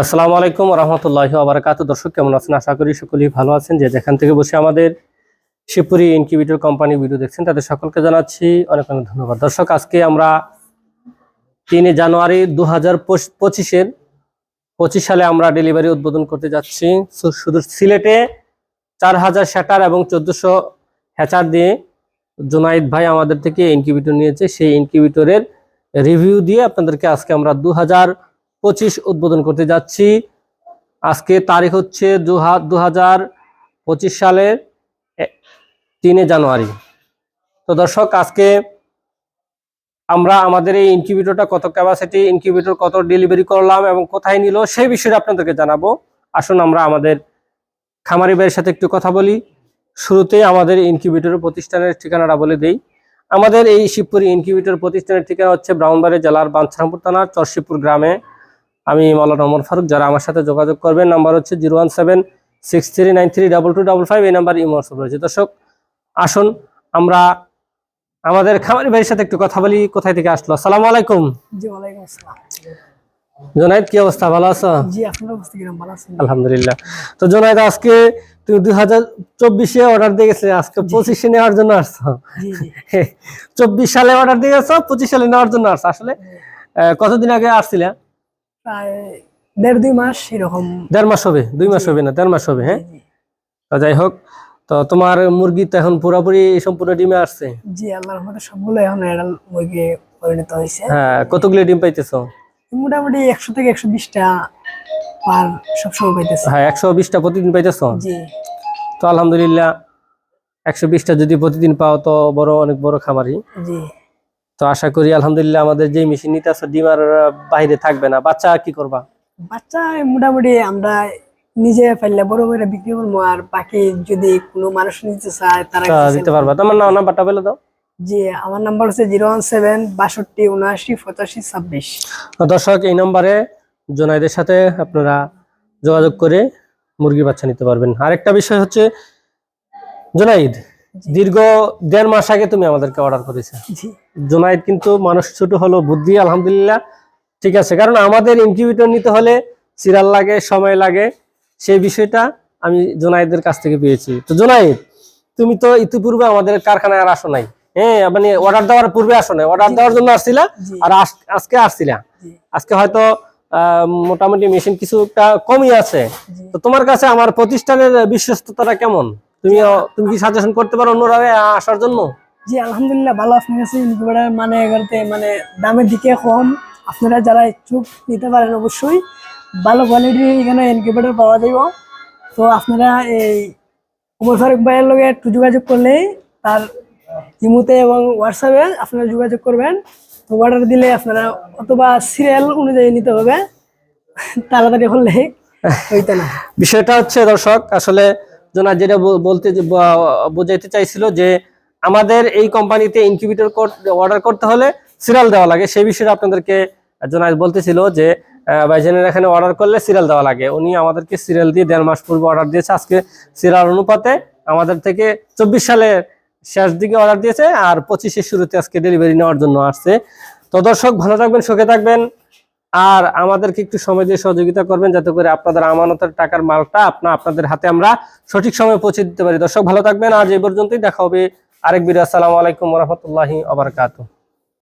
আসসালামু আলাইকুম রহমতুল্লাহ আবরাকাত দর্শক, কেমন আছেন? আশা করি সকলেই ভালো আছেন। যে যেখান থেকে বসে আমাদের শিবপুরি ইনকিউবেটর কোম্পানি ভিডিও দেখছেন, তাদের সকলকে জানাচ্ছি অনেক অনেক ধন্যবাদ। দর্শক, আজকে আমরা তিনে জানুয়ারি দু হাজার পঁচিশের পঁচিশ সালে আমরা ডেলিভারি উদ্বোধন করতে যাচ্ছি। শুধু সিলেটে চার হাজার শ্যাটার এবং চোদ্দশো হ্যাচার দিয়ে জোনাইদ ভাই আমাদের থেকে ইনকিউবেটর নিয়েছে। সেই ইনকিউবেটরের রিভিউ দিয়ে আপনাদেরকে আজকে আমরা দু হাজার পঁচিশ উদ্বোধন করতে যাচ্ছি। আজকে তারিখ হচ্ছে দু হাজার পঁচিশ সালের তিনে জানুয়ারি। তো দর্শক, আজকে আমরা আমাদের এই ইনকিউবেটরটা কত ক্যাপাসিটি ইনকিউবেটর কত ডেলিভারি করলাম এবং কোথায় নিল সেই বিষয়ে আপনাদেরকে জানাব। আসুন আমরা আমাদের খামারি ভাইয়ের সাথে একটু কথা বলি। শুরুতেই আমাদের ইনকিউবেটর প্রতিষ্ঠানের ঠিকানাটা বলে দেই। আমাদের এই শিবপুরি ইনকিউবেটর প্রতিষ্ঠানের ঠিকানা হচ্ছে ব্রাউনবাড়ি জেলার বাঞ্ছারামপুর থানার চরশিপুর গ্রামে। আমি মৌলানা ওমর ফারুক যারা আমার সাথে যোগাযোগ করবেন নাম্বার হচ্ছে zero one seven six three nine three double two double five এই নাম্বার ইমো রয়েছে। দর্শক আসুন আমরা আমাদের খামারি ভাইয়ের সাথে একটু কথা বলি কোথায় থেকে আসলো? আসসালামু আলাইকুম। জোনাইদ কি অবস্থা? ভালো আছো? জি আপনার অবস্থা কীরকম ভালো আছেন? আলহামদুলিল্লাহ। তো জোনাইদ আজকে তুমি দুই হাজার চব্বিশে অর্ডার দিয়ে গেছিলে আজকে পঁচিশে নেওয়ার জন্য আসছো। চব্বিশ সালে অর্ডার দিয়ে গেছো পঁচিশ সালে নেওয়ার জন্য আসছো। আসলে কতদিন আগে আসছিলে? প্রায় দেড় দুই মাস এরকম। দেড় মাস হবে দুই মাস হবে না দেড় মাস হবে হ্যাঁ? তো যাই হোক তো তোমার মুরগি তো এখন পুরোপুরি সম্পূর্ণ ডিমে আসছে? জি আল্লাহর রহমতে সবগুলো এখন এডাল মুরগি পরিণত হয়েছে। হ্যাঁ কতগুলো ডিম পাইতেছো? মোটামুটি একশো থেকে একশো বিশটা পার সবসময় পাইতেছে। হ্যাঁ একশো বিশটা প্রতিদিন পাইতেছো? জি। তো আলহামদুলিল্লাহ একশো বিশটা যদি প্রতিদিন পাও তো বড় অনেক বড় খামারি জি। তো আশা করি আলহামদুলিল্লাহ আমাদের যে মেশিন নিতে আসো ডিম আর আহ, বাইরে থাকবে না। বাচ্চা কি করবা? বাচ্চা মোটামুটি আমরা নিজে ফেললে বড় করে বিক্রি করব আর বাকি যদি কোনো মানুষ নিতে চায় তারা দিতে পারবা। তোমার নাম নাম্বারটা বলে দাও। জি আমার নাম্বার হচ্ছে জিরো ওয়ান সেভেন বাষট্টি উনআশি পঁচাশি ছাব্বিশ। দর্শক এই নম্বরে জোনাইদের সাথে আপনারা যোগাযোগ করে মুরগি বাচ্চা নিতে পারবেন। আরেকটা বিষয় হচ্ছে জোনাইদ দীর্ঘ দেড় মাস আগে তুমি আমাদেরকে অর্ডার করেছে। জোনাইদ কিন্তু মানুষ ছোট হলো বুদ্ধি আলহামদুলিল্লাহ ঠিক আছে। কারণ আমাদের ইনকিউবেটর নিতে হলে সিরিয়াল লাগে সময় লাগে। সেই বিষয়টা আমি জোনাইদের কাছ থেকে পেয়েছি। তো জোনাইদ তুমি তো ইতিপূর্বে আমাদের কারখানায় আর আসো নাই। হ্যাঁ মানে অর্ডার দেওয়ার পূর্বে আসো নাই। অর্ডার দেওয়ার জন্য আসছিলা আর আজকে আসছিলা। আজকে হয়তো আহ, মোটামুটি মেশিন কিছুটা কমই আছে। তো তোমার কাছে আমার প্রতিষ্ঠানের বিশ্বস্ততাটা কেমন? তুমি তুমি কি সাজেশন করতে পারো অন্যরা আসার জন্য? জি আলহামদুলিল্লাহ ভালো আপনার কাছে মানে এগারোতে মানে দামের দিকে কম। আপনারা যারা ইচ্ছুক নিতে পারেন অবশ্যই। ভালো কোয়ালিটির এখানে ইনকিউবেটার পাওয়া যাব তো আপনারা এই উমর ফারুক ভাইয়ের লগে একটু যোগাযোগ করলেই তার ইমুতে এবং হোয়াটসঅ্যাপে আপনারা যোগাযোগ করবেন। তো অর্ডার দিলে আপনারা অথবা সিরিয়াল অনুযায়ী নিতে হবে। তাড়াতাড়ি করলে হইতো না। বিষয়টা হচ্ছে দর্শক আসলে জোনা যেটা বলতে বোঝাইতে চাইছিল যে আমাদের এই কোম্পানিতে ইনকিউবেটর অর্ডার করতে হলে সিরিয়াল দেওয়া লাগে। সেই বিষয়ে আপনাদেরকে জোনাইদ বলতেছিল যে ভাইজানের এখানে অর্ডার করলে সিরিয়াল দেওয়া লাগে। উনি আমাদেরকে সিরিয়াল দিয়ে দেড় মাস পূর্বে অর্ডার দিয়েছে। আজকে সিরিয়াল অনুপাতে আমাদের থেকে চব্বিশ সালে শেষ দিকে অর্ডার দিয়েছে আর পঁচিশের শুরুতে আজকে ডেলিভারি নেওয়ার জন্য আসছে। তো দর্শক, ভালো থাকবেন, সুখে থাকবেন। আর আমাদেরকে একটু সময় দিয়ে সহযোগিতা করবেন যাতে করে আপনাদের আমানতের টাকার মালটা আপনার আপনাদের হাতে আমরা সঠিক সময়ে পৌঁছে দিতে পারি। দর্শক, ভালো থাকবেন। আজ এই পর্যন্তই। দেখা হবে আরেক ভিডিও। আসসালামু আলাইকুম রহমতুল্লাহি আবরকাত